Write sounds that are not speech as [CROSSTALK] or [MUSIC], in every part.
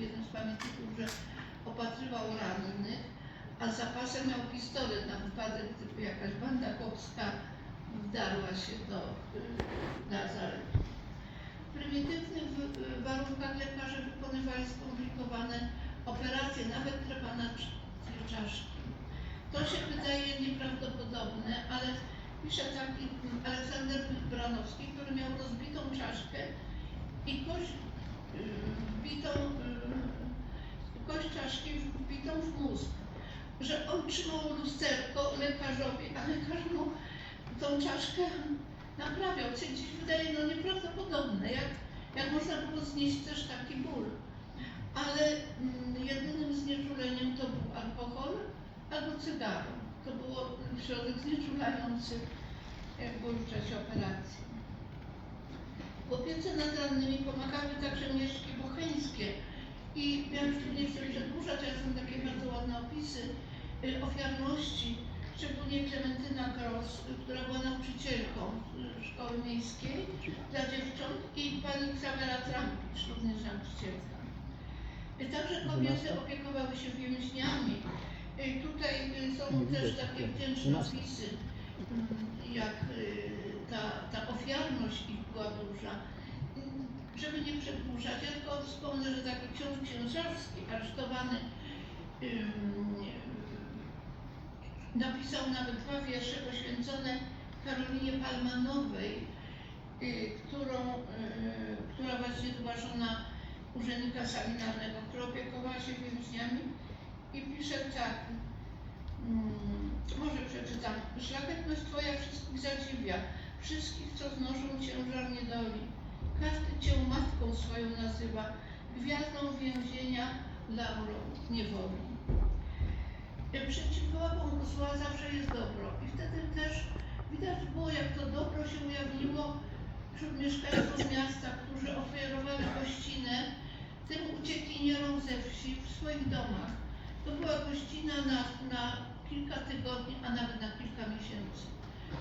jednym z pamiętników, że opatrywał rannych, a za pasem miał pistolet na wypadek, gdyby jakaś banda chłopska wdarła się do y, lazaretu. W prymitywnych warunkach lekarze wykonywali skomplikowane operacje, nawet trepanaczne czaszki. To się wydaje nieprawdopodobne, ale pisze taki Aleksander Branowski, który miał rozbitą czaszkę i kość y, wbitą, kość czaszki wbitą w mózg, że on trzymał lusterko lekarzowi, a lekarz mu tą czaszkę naprawiał, co dziś wydaje no nieprawdopodobne, jak, jak można było znieść też taki ból. Ale mm, jedynym znieczuleniem to był alkohol albo cygaro. To było środek znieczulający ból w czasie operacji. W opiece nad rannymi pomagały także mieszki bocheńskie i ja już tu nie chcę przedłużać, ale są takie bardzo ładne opisy y, ofiarności, szczególnie Klementyna Gross, y, która była nauczycielką y, szkoły miejskiej dla dziewcząt i pani Xavera Trampicz, również nauczycielka. Także kobiety opiekowały się więźniami. Tutaj są też takie tak. wdzięczne opisy, mm, jak ta, ta ofiarność ich była duża. Żeby nie przedłużać, ja tylko wspomnę, że taki ksiądz księżarski, aresztowany, napisał nawet dwa wiersze poświęcone Karolinie Palmanowej, y, którą, y, która właśnie była żona urzędnika salinarnego, która opiekowała się więźniami i pisze tak, może przeczytam. Szlachetność Twoja wszystkich zadziwia, wszystkich, co znoszą ciężar niedoli. Każdy Cię matką swoją nazywa, gwiazdą więzienia, laurą niewoli. Przeciwwagą zła zawsze jest dobro. I wtedy też widać było, jak to dobro się ujawniło wśród mieszkańców miasta, którzy oferowali gościnę tym uciekinierom ze wsi w swoich domach. To była gościna na, na kilka tygodni, a nawet na kilka miesięcy,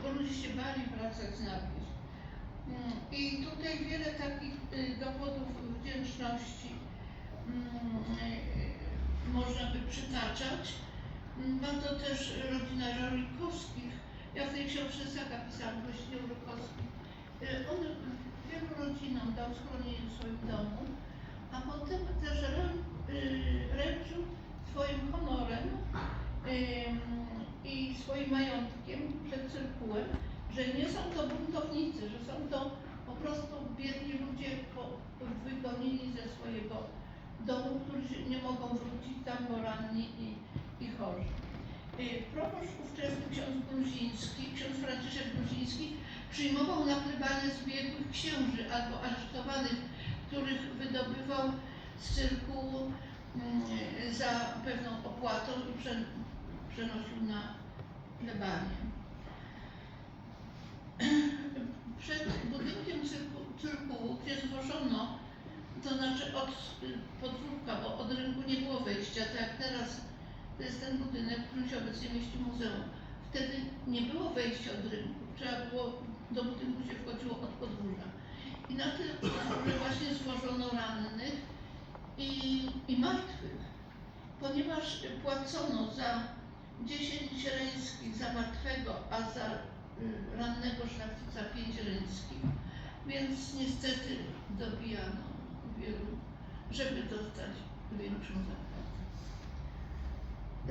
bo ludzie się bali wracać z nawieś. Mm, I tutaj wiele takich y, dowodów wdzięczności mm, y, można by przytaczać. Mm, Bardzo też rodzina Żolikowskich. Ja w tej książce Saka pisałam właśnie o Żolikowskich. Y, On wielu rodzinom dał schronienie w swoim domu, a potem też rę- ręczył swoim honorem i swoim majątkiem przed cyrkułem, że nie są to buntownicy, że są to po prostu biedni ludzie po, wygonili ze swojego domu, którzy nie mogą wrócić tam, bo ranni i, i chorzy. Y, Proboszcz ówczesny ksiądz Gruziński, ksiądz Franciszek Gruziński przyjmował na plebanie zbiegłych księży albo aresztowanych, których wydobywał z cyrku mm, za pewną opłatą i prze, przenosił na plebanię. [CLEARS THROAT] Przed budynkiem cyrku, gdzie zwożono, to znaczy od podwórka, bo od rynku nie było wejścia, tak jak teraz to jest ten budynek, w którym się obecnie mieści muzeum. Wtedy nie było wejścia od rynku, trzeba było, do budynku się wchodziło od podwórza. I na tym właśnie złożono rannych i, i martwych, ponieważ płacono za 10 reńskich za martwego, a za rannego szlachcica 5 reńskich, więc niestety dobijano wielu, żeby dostać większą zapłatę.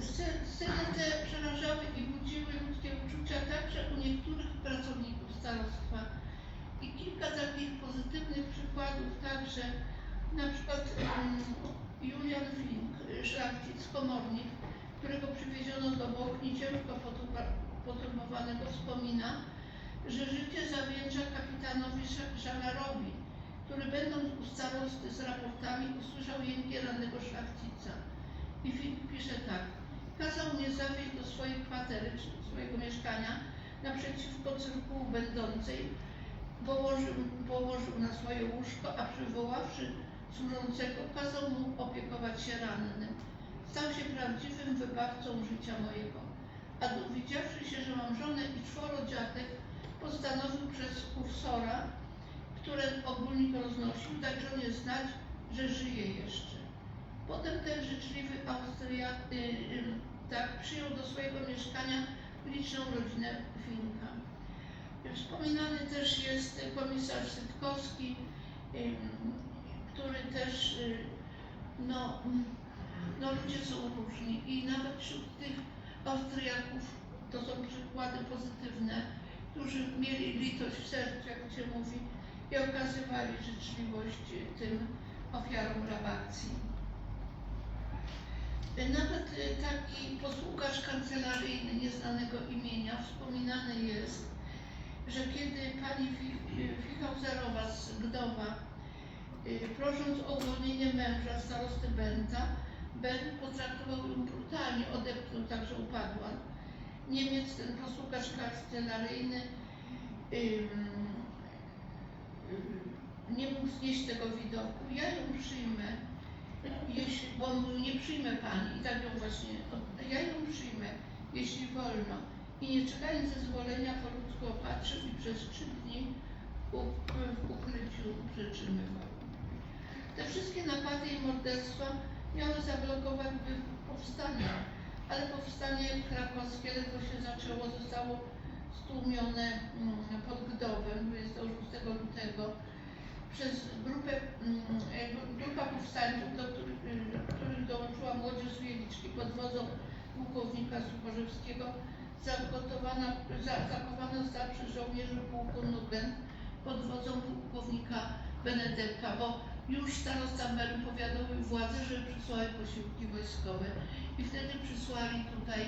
Sce- Sceny te przerażały i budziły ludzkie uczucia także u niektórych pracowników starostwa. I kilka takich pozytywnych przykładów także, na przykład um, Julian Fink, szlachcic, komornik, którego przywieziono do Bochni, ciężko poturbowanego, wspomina, że życie zawdzięcza kapitanowi Żalarowi, który będąc u starosty z raportami usłyszał jęki rannego szlachcica. I Fink pisze tak. Kazał mnie zawieźć do swojej kwatery, swojego mieszkania, naprzeciwko cyrkułu będącej, położył, położył na swoje łóżko, a przywoławszy służącego, kazał mu opiekować się rannym. Stał się prawdziwym wybawcą życia mojego. A dowiedziawszy się, że mam żonę i czworo dziatek, postanowił przez kursora, które ogólnik roznosił, dać żonie znać, że żyje jeszcze. Austriak y, y, tak, przyjął do swojego mieszkania liczną rodzinę Finka. Wspominany też jest komisarz Sytkowski, ym, który też, y, no, no ludzie są różni i nawet wśród tych Austriaków to są przykłady pozytywne, którzy mieli litość w sercu, jak się mówi, i okazywali życzliwość tym ofiarom rabacji. Nawet taki posługarz kancelaryjny nieznanego imienia wspominany jest, że kiedy pani Fi- Fichauserowa z Gdowa, y, prosząc o uwolnienie męża starosty Benta, Ben potraktował ją odepchnął tak, że upadła. Niemiec, ten posługarz kancelaryjny, ym, nie mógł znieść tego widoku. Ja ją przyjmę, jeśli, bo on mówił, nie przyjmę pani i tak ją właśnie, ja ją przyjmę, jeśli wolno. I nie czekając zezwolenia, po ludzku opatrzył i przez trzy dni w ukryciu przetrzymywał. Te wszystkie napady i morderstwa miały zablokować powstania, ale powstanie krakowskie ledwo się zaczęło, zostało stłumione mm, pod Gdowem 26 lutego. Przez grupę, mm, grupa powstańców, do których, y, do których dołączyła młodzież z Wieliczki pod wodzą pułkownika Suchorzewskiego, zagotowana, za, zachowana została żołnierzy pułku Nugen pod wodzą pułkownika Benedekta, bo już starosta Bern powiadomił władze, że przysłały posiłki wojskowe i wtedy przysłali tutaj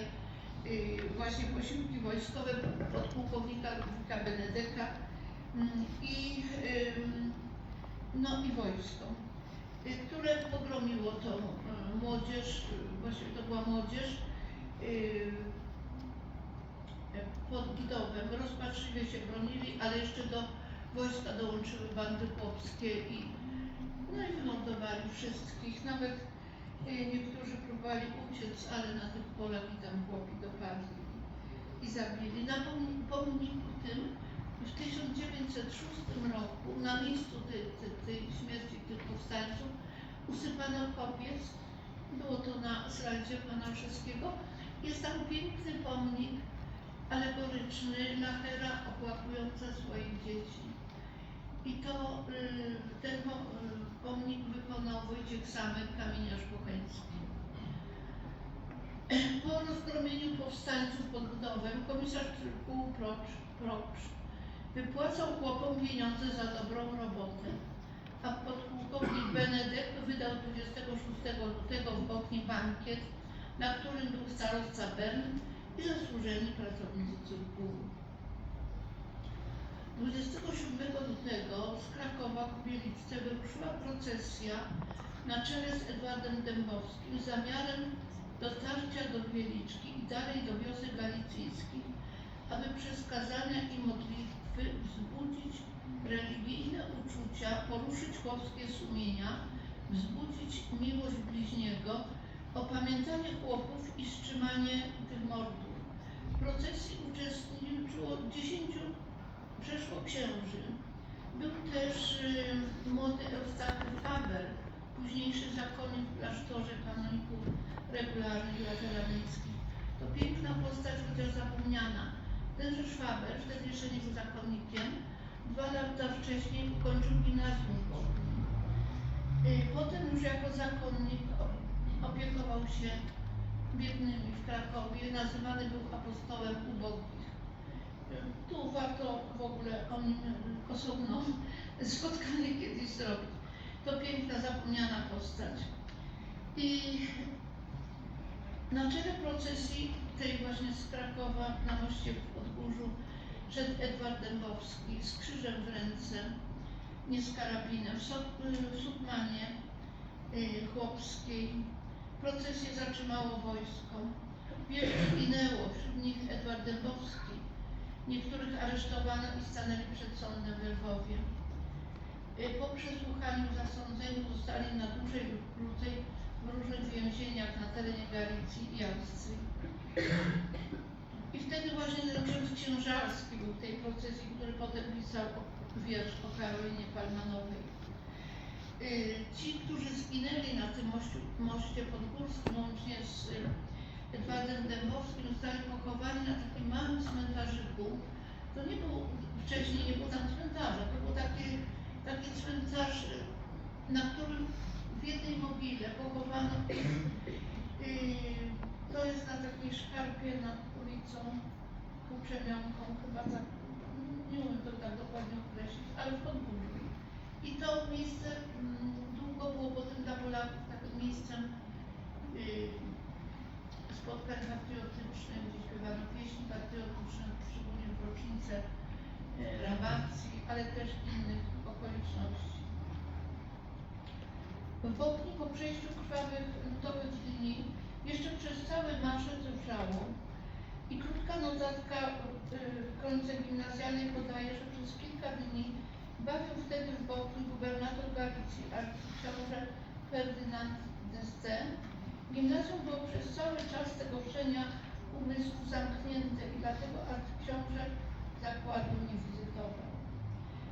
y, właśnie posiłki wojskowe pod pułkownika Ludwika Benedeka mm, i no i wojsko, y, które pogromiło tą y, młodzież, y, właściwie to była młodzież pod Gdowem. Rozpaczliwie się bronili, ale jeszcze do wojska dołączyły bandy chłopskie i no i wymordowali wszystkich. Nawet niektórzy próbowali uciec, ale na tych polach i tam chłopi dopadli i zabili. Na pomni- pomniku tym w 1906 roku na miejscu tej, tej, tej śmierci tych powstańców usypano kopiec. Było to na slajdzie pana Olszewskiego. Jest tam piękny pomnik alegoryczny Lachera opłakująca swoich dzieci. I to y, ten y, pomnik wykonał Wojciech Samek, kamieniarz bocheński. [CLEARS THROAT] Po rozgromieniu powstańców pod Gdowem komisarz Trybkuł Procz, Procz wypłacał chłopom pieniądze za dobrą robotę, a podpułkownik Benedek wydał 26 lutego w Bochni bankiet, na którym był starosta Bern i zasłużeni pracownicy cyrkułu. 27 lutego z Krakowa ku Bieliczce wyruszyła procesja na czele z Edwardem Dębowskim z zamiarem dotarcia do Wieliczki i dalej do wiosek galicyjskich, aby przez kazania i modlitwy wzbudzić religijne uczucia, poruszyć chłopskie sumienia, wzbudzić miłość bliźniego, opamiętanie chłopów i wstrzymanie tych mordów. W procesji uczestniczyło dziesięciu przeszło księży. Był też y, młody Eustacy Faber, późniejszy zakonnik w klasztorze kanoników regularnych i lateranejskich. To piękna postać, chociaż zapomniana. Tenże Faber, wtedy jeszcze nie był zakonnikiem, dwa lata wcześniej ukończył gimnazjum w Bochni. Y, Potem już jako zakonnik opiekował się biednymi w Krakowie, nazywany był apostołem ubogich. Tu warto w ogóle y, osobno spotkanie kiedyś zrobić. To piękna, zapomniana postać. I na czele procesji tej właśnie z Krakowa na moście w Podgórzu szedł Edward Dębowski z krzyżem w ręce, nie z karabinem, w, sok, w sukmanie y, chłopskiej. Procesję zatrzymało wojsko. Wielu zginęło, wśród nich Edward Dębowski. Niektórych aresztowano i stanęli przed sądem w Lwowie. Y, Po przesłuchaniu zasądzeni zostali na dłużej lub krócej w różnych więzieniach na terenie Galicji i Austrii. I wtedy właśnie ten ksiądz Księżarski był w tej procesji, który potem pisał wiersz o Karolinie Palmanowej. y, ci, którzy zginęli na tym moście, moście podgórskim, łącznie z Edwardem Dębowskim, zostali pochowani na takim małym cmentarzyku. To nie był, wcześniej nie było tam cmentarza, to był taki, taki cmentarz, na którym w jednej mogile pochowano ich. [CLEARS THROAT] y, To jest na takiej szkarpie nad ulicą Kuczemionką, chyba tak, nie umiem to tak dokładnie określić, ale w Podgórzu. I to miejsce mm, długo było potem dla Polaków takim miejscem y, spotkań patriotycznych, gdzie śpiewano pieśni patriotyczne, szczególnie w rocznicę rabacji, ale też innych okoliczności. W Bochni po przejściu krwawych lutowych dni jeszcze przez cały marzec wrzało i krótka notatka y, w kronice gimnazjalnej podaje, że przez kilka dni bawił wtedy w Bochni gubernator Galicji, arcyksiąże Ferdynand d'Este. Gimnazjum było przez cały czas tego wrzenia umysłu zamknięte i dlatego arcyksiąże zakładu nie wizytował.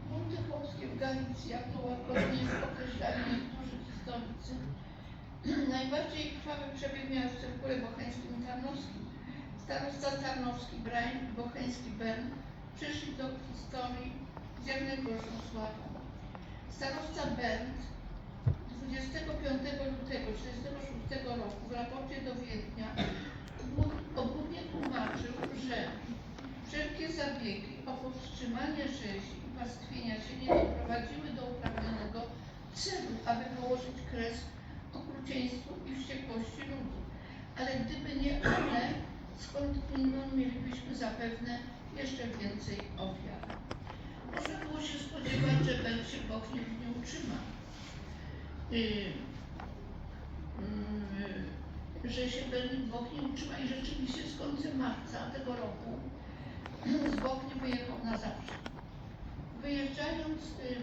Bunty chłopskie w Galicji, jak to łagodnie określali niektórzy historycy, [CLEARS THROAT] najbardziej krwawy przebieg miały w Cerkule Bocheńskim i Tarnowskim. Starosta Tarnowski, Brain i Bocheński Bern przyszli do historii z jak najgorszą sławą. Starosta Bernd 25 lutego 1946 roku w raporcie do Wiednia obłud- obłudnie tłumaczył, że wszelkie zabiegi o powstrzymanie rzezi i pastwienia się nie doprowadziły do upragnionego celu, aby położyć kres okrucieństwu i wściekłości ludu. Ale gdyby nie one, skądinąd mielibyśmy zapewne jeszcze więcej ofiar. Można było się spodziewać, że Bel się Bochni już nie utrzyma. Y, mm, że się Berlin Bochni utrzyma i rzeczywiście z końcem marca tego roku z Bochni wyjechał na zawsze. Wyjeżdżając, y,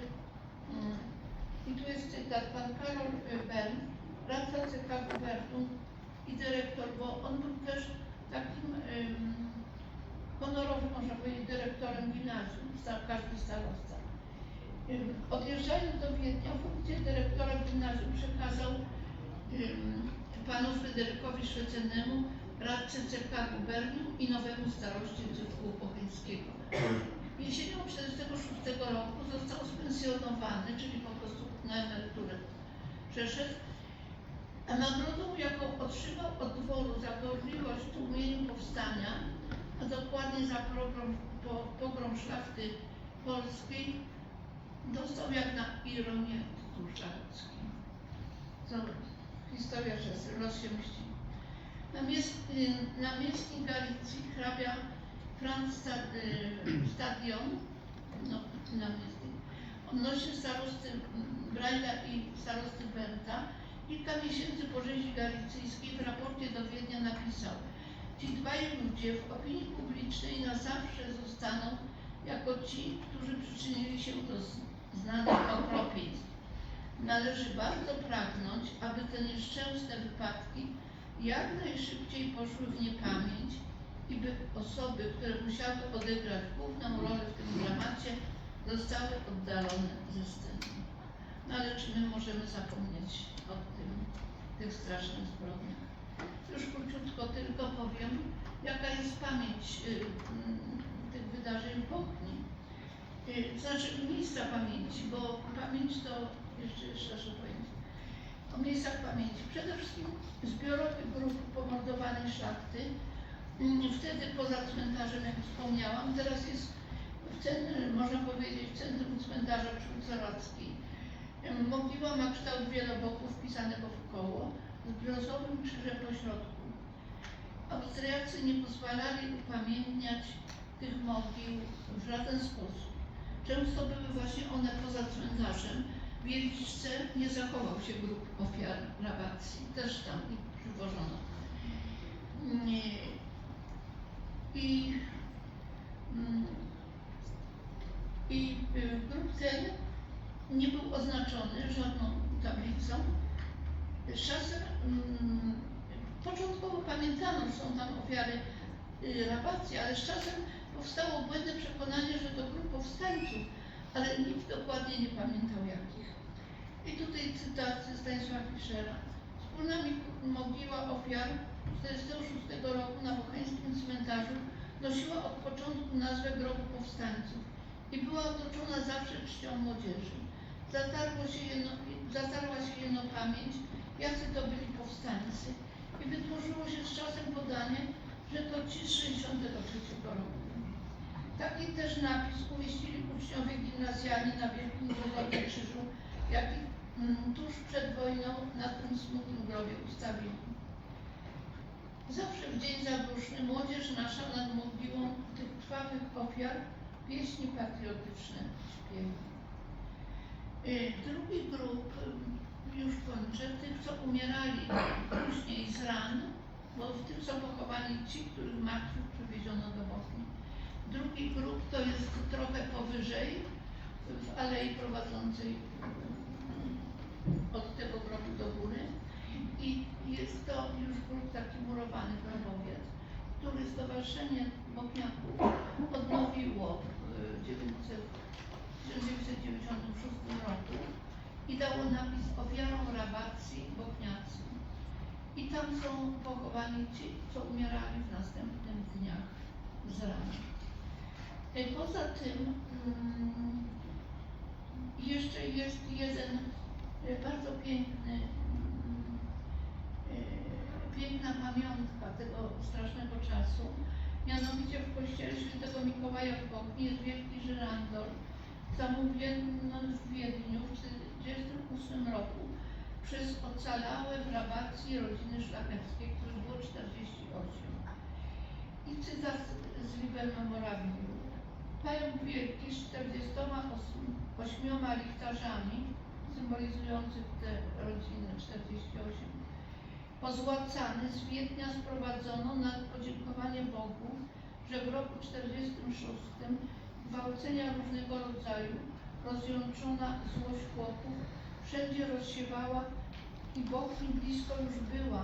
i tu jest cytat, pan Karol y, Bern, radca CK Gubertum i dyrektor, bo on był też takim ym, honorowym, można powiedzieć, dyrektorem gimnazjum, każdy starosta. Odjeżdżając do Wiednia, funkcję dyrektora gimnazjum przekazał panu Fryderykowi Szwecennemu, radcy CK Gubernium i nowemu staroście Cyrku Bocheńskiego. Jesienią 1946 roku został spensjonowany, czyli po prostu na emeryturę przeszedł, a nagrodą, jaką otrzymał od dworu za gorliwość w tłumieniu powstania, a dokładnie za pogrom, po, pogrom szlachty polskiej, dostał jak na ironię. To historia, los się mści. Y, namiestnik Galicji, hrabia Franz y, Stadion, no, namiestnik, odnośnie starosty Brajla i starosty Benta, kilka miesięcy po rzezi galicyjskiej w raporcie do Wiednia napisał Ci dwaj ludzie w opinii publicznej na zawsze zostaną jako ci, którzy przyczynili się do znanych okropieństw. Należy bardzo pragnąć, aby te nieszczęsne wypadki jak najszybciej poszły w niepamięć i by osoby, które musiały odegrać główną rolę w tym dramacie, zostały oddalone ze sceny. No ale czy my możemy zapomnieć o tym, tych strasznych zbrodniach? Już króciutko tylko powiem, jaka jest pamięć y, mm, tych wydarzeń. Y, znaczy miejsca pamięci, bo pamięć to jeszcze szersze pojęcie. O miejscach pamięci. Przede wszystkim zbiorowy grup pomordowanej szlachty. Mm, Wtedy poza cmentarzem, jak wspomniałam, teraz jest w centrum, można powiedzieć, w centrum cmentarza. Em, Mogiła ma kształt wieloboku wpisanego w koło z brązowym krzyżem po środku. Austriacy nie pozwalali upamiętniać tych mogił w żaden sposób. Często były właśnie one poza cmentarzem. W Wieliczce nie zachował się grup ofiar rabacji. Też tam ich przywożono. I, mm, i y, grup ten nie był oznaczony żadną tablicą. Z czasem mm, początkowo pamiętano, że są tam ofiary y, rabacji, ale z czasem powstało błędne przekonanie, że to grup powstańców, ale nikt dokładnie nie pamiętał jakich. I tutaj cytaty Stanisława Fischera. Wspólna mogiła ofiar 1946 roku na Bocheńskim cmentarzu nosiła od początku nazwę grobu powstańców i była otoczona zawsze czcią młodzieży. Się jedno, zatarła się jedno pamięć, jacy to byli powstańcy i wytworzyło się z czasem podanie, że to ci z 63 roku. Taki też napis umieścili uczniowie gimnazjalni na Wielkim Grobowie Krzyżu, jaki mm, tuż przed wojną na tym smutnym grobie ustawili. Zawsze w dzień zaduszny młodzież nasza nad tych krwawych ofiar pieśni patriotyczne śpiewa. Y, Drugi grup, y, już kończę, tych co umierali później z ran, bo w tym są pochowani ci, których martwych przewieziono do Bochni. Drugi grup to jest trochę powyżej, w alei prowadzącej od tego grobu do góry. I jest to już grób taki murowany grobowiec, który Stowarzyszenie Bochniaków odnowiło w 900 1996 roku i dało napis ofiarą rabacji Bochniacy. I tam są pochowani ci, co umierali w następnych dniach z ran. E, Poza tym mm, jeszcze jest jeden e, bardzo piękny, mm, e, piękna pamiątka tego strasznego czasu. Mianowicie w kościele świętego Mikołaja w Bochni jest wielki żyrandol zamówiony w Wiedniu w 1948 roku przez ocalałe w rabacji rodziny szlacheckie, których było 48. I cytat z Liber Memorabilium. Pająk wielki z 48 lichtarzami, symbolizujących te rodziny 48, pozłacany z Wiednia sprowadzono na podziękowanie Bogu, że w roku 46 gwałcenia różnego rodzaju, rozjączona złość chłopów, wszędzie rozsiewała i Bochni blisko już była.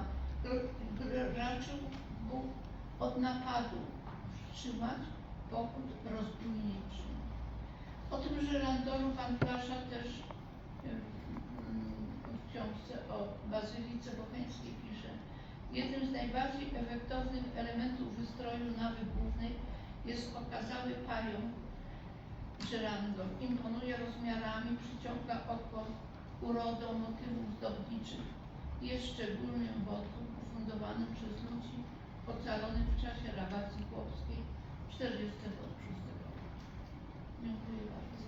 Raczył Bóg od napadu wstrzymać pochód rozbójniczy. O tym, że Landolu pan Plasza też w książce o Bazylice Bocheńskiej pisze. Jednym z najbardziej efektownych elementów wystroju nawy głównej jest okazały pająk żyrandol. Imponuje rozmiarami, przyciąga oko urodą motywów zdobniczych. Jest szczególnym wodzu ufundowanym przez ludzi ocalonych w czasie rabacji chłopskiej 46 roku. Dziękuję bardzo.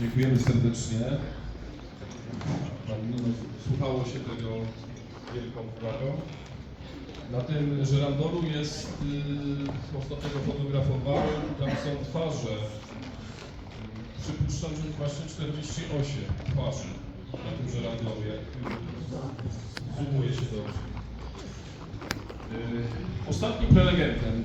Dziękujemy serdecznie. Słuchało się tego wielką uwagą. Na tym żyrandolu jest, yy, ostatnio go fotografowałem, tam są twarze. Przypuszczam, że właśnie 48 twarzy na tym yy, zoomuje się dobrze. Yy, Ostatnim prelegentem